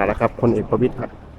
มาล้วครับพลเอกประวิตยครับ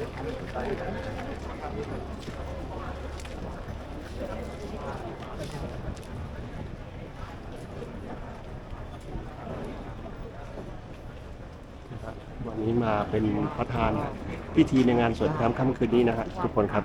วันนี้มาเป็นประธานพิธีในงานสวดน้ำค่ำคืนนี้นะฮะทุกคนครับ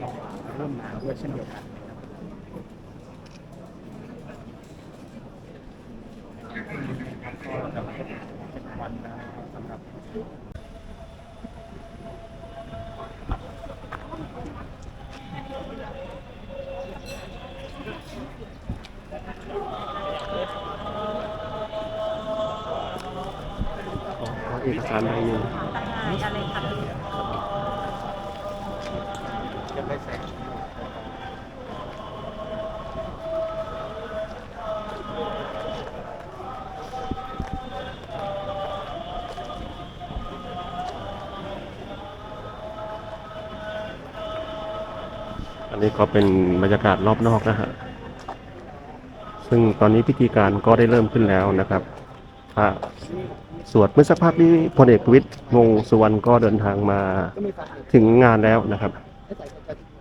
ก็ริ่มมาด้วยเช่นเดียวกันก็จะมาเป็นวันนะสำหรับขอเอกสารใบหนึ่ง นนี้ก็เป็นบรรยากาศรอบนอกนะฮะ ซึ่งตอนนี้พิธีการก็ได้เริ่มขึ้นแล้วนะครับพระสวดเมื่อสักพักนี้พลเอกประวิตยวงสุวรรณก็เดินทางมาถึงงานแล้วนะครับ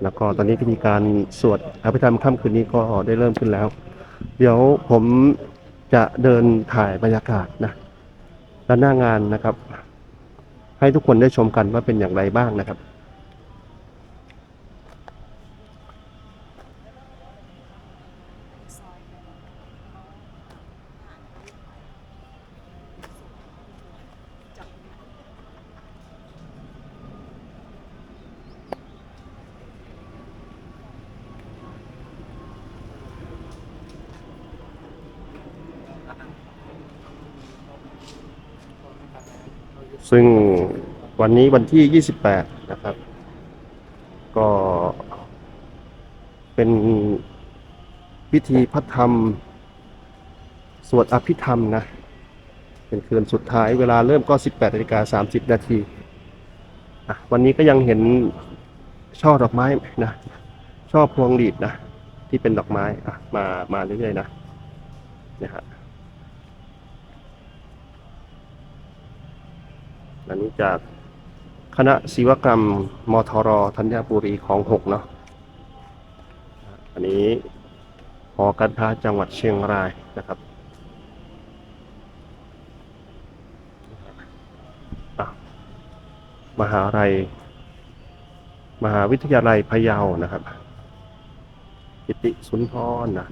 แล้วก็ตอนนี้พิธีการสวดอภิธรรมค่ำคืนนี้ก็ได้เริ่มขึ้นแล้ว เดี๋ยวผมจะเดินถ่ายบรรยากาศนะด้านหน้างานนะครับ ให้ทุกคนได้ชมกันว่าเป็นอย่างไรบ้างนะครับ ซึ่งวันนี้วันที่ 28 นะครับ ก็เป็นพิธีพัฒธรรม สวดอภิธรรมนะ เป็นคืนสุดท้ายเวลาเริ่มก็ 18นาฬิกา30 นาทีวันนี้ก็ยังเห็นช่อดอกไม้นะช่อพวงหลีดนะ ที่เป็นดอกไม้อะมามาเรื่อยๆนะนี่ยฮะ อันนี้จากคณะศิวกรรมมทรธัญบุรีของหกเนาะอันนี้หอการค้าจังหวัดเชียงรายนะครับมหาลัย มหาวิทยาลัยพะเยานะครับกิติสุนทรนะ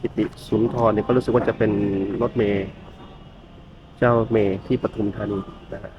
กิติสุนทรเนี่ยก็รู้สึกว่าจะเป็นรถเมย์เจ้าเมย์ที่ปทุมธานีนะฮะ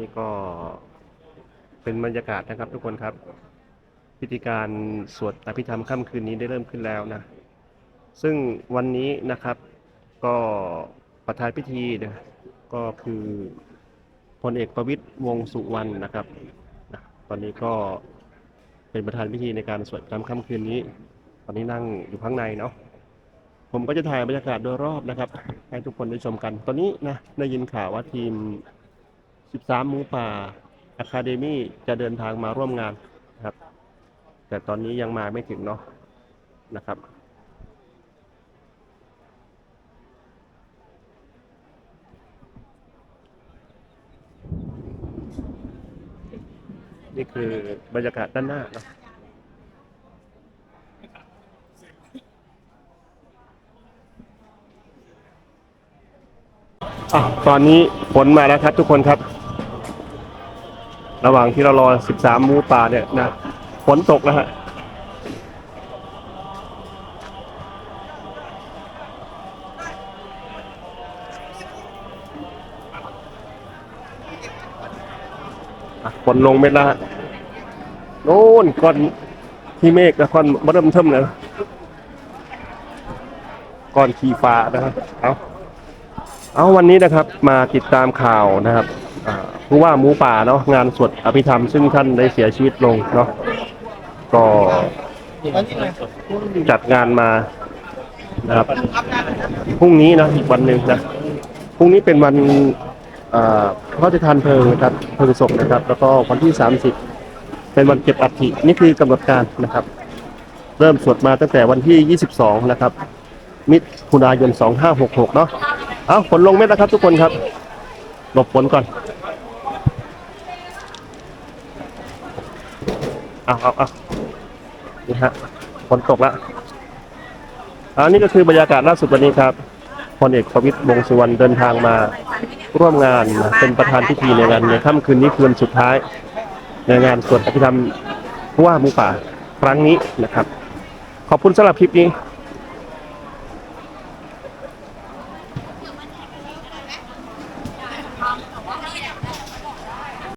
นนี้ก็เป็นบรรยากาศนะครับทุกคนครับ พิธีการสวดอภิธรรมค่ำคืนนี้ได้เริ่มขึ้นแล้วนะ ซึ่งวันนี้นะครับก็ประธานพิธีนะก็คือพลเอกประวิตยวงสุวรรณนะครับนะตอนนี้ก็เป็นประธานพิธีในการสวดธรรมค่ำคืนนี้ ตอนนี้นั่งอยู่ข้างในเนาะ ผมก็จะถ่ายบรรยากาศโดยรอบนะครับ ให้ทุกคนได้ชมกัน ตอนนี้นะได้ยินข่าวว่าทีม 13หมูป่าอะคาเดมี่จะเดินทางมาร่วมงานนะครับ แต่ตอนนี้ยังมาไม่ถึงเนาะนะครับนี่คือบรรยากาศด้านหน้าเนาะอะตอนนี้ฝนมาแล้วครับทุกคนครับ ระหว่างที่เรารอ 13หมูป่าเนี่ยนะฝนตกแล้วฮะฝนลงเม็ดละโน่นก้อนที่เมฆนะก้อนมาเริ่มเทิมเลยก้อนขี้ฟ้านะครับเอาเอาวันนี้นะครับมาติดตามข่าวนะครับ ผู้ว่าหมูป่าเนาะงานสวดอภิธรรมซึ่งท่านได้เสียชีวิตลงเนาะก็จัดงานมานะครับพรุ่งนี้นะอีกวันหนึ่งนะพรุ่งนี้เป็นวันอ่าพระราชทานเพลิงนะครับเพลิงศพนะครับ แล้วก็วันที่ 30 เป็นวันเก็บอัฐินี่คือกำหนดการนะครับ เริ่มสวดมาตั้งแต่วันที่ 22 นะครับ มิถุนายน 2566 เนาะเอาฝนลงเม็ดแล้วครับทุกคนครับหลบฝนก่อน เอาเอาเอานี่ฮะฝนตกแล้วอันนี้ก็คือบรรยากาศล่าสุดวันนี้ครับพลเอกประวิตรวงสุวรรณเดินทางมาร่วมงานเป็นประธานพิธีในงานในค่ำคืนนี้คืนสุดท้าย ในงานสวดอภิธรรมผู้ว่าหมูป่าครั้งนี้นะครับ ขอบคุณสำหรับคลิปนี้